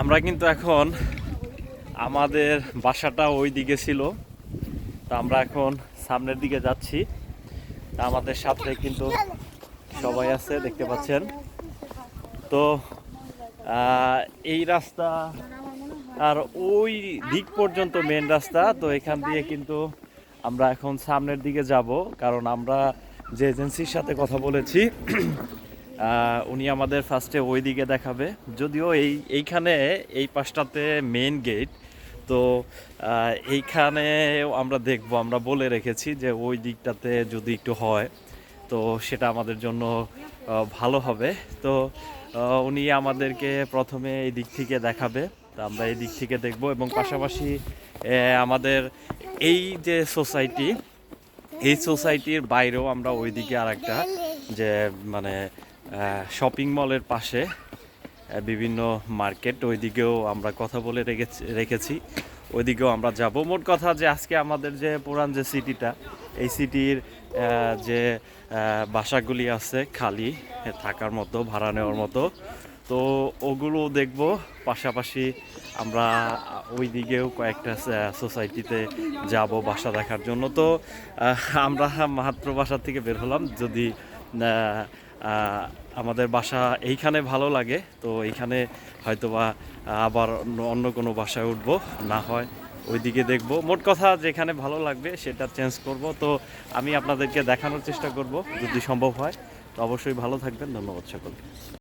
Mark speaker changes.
Speaker 1: আমরা কিন্তু এখন আমাদের বাসাটা ওই দিকে ছিল। তা আমরা এখন সামনের দিকে যাচ্ছি। তা আমাদের সাথে কিন্তু সবাই আছে, দেখতে পাচ্ছেন। তো এই রাস্তা আর ওই দিক পর্যন্ত মেন রাস্তা। তো এখান দিয়ে কিন্তু আমরা এখন সামনের দিকে যাব। কারণ আমরা যে এজেন্সির সাথে কথা বলেছি উনি আমাদের ফার্স্টে ওই দিকে দেখাবে। যদিও এই এইখানে এই পাশটাতে মেন গেট তো আহ, এইখানেও আমরা দেখব আমরা বলে রেখেছি যে ওই দিকটাতে যদি একটু হয় তো সেটা আমাদের জন্য ভালো হবে। তো উনি আমাদেরকে প্রথমে এই দিক থেকে দেখাবে তো আমরা এই দিক থেকে দেখব এবং পাশাপাশি আমাদের এই যে সোসাইটি এই সোসাইটির বাইরেও আমরা ওইদিকে আর একটা যে মানে শপিং মলের পাশে বিভিন্ন মার্কেট ওইদিকেও আমরা কথা বলে রেখেছি রেখেছি। ওইদিকেও আমরা যাব। মোট কথা যে আজকে আমাদের যে পুরান যে সিটিটা এই সিটির যে বাসাগুলি আছে খালি থাকার মতো, ভাড়া নেওয়ার মতো, তো ওগুলো দেখব। পাশাপাশি আমরা ওই দিকেও কয়েকটা সোসাইটিতে যাব বাসা দেখার জন্য। তো আমরা মাত্র বাসা থেকে বের হলাম। যদি আমাদের বাসা এইখানে ভালো লাগে, তো এইখানে হয়তোবা আবার অন্য- কোনো বাসায় উঠবো, না হয় ওইদিকে দেখব। মোট কথা যেখানে ভালো লাগবে সেটা চেঞ্জ করব। তো আমি আপনাদেরকে দেখানোর চেষ্টা করব, যদি সম্ভব হয়। তো অবশ্যই ভালো থাকবেন। ধন্যবাদ সকলকে।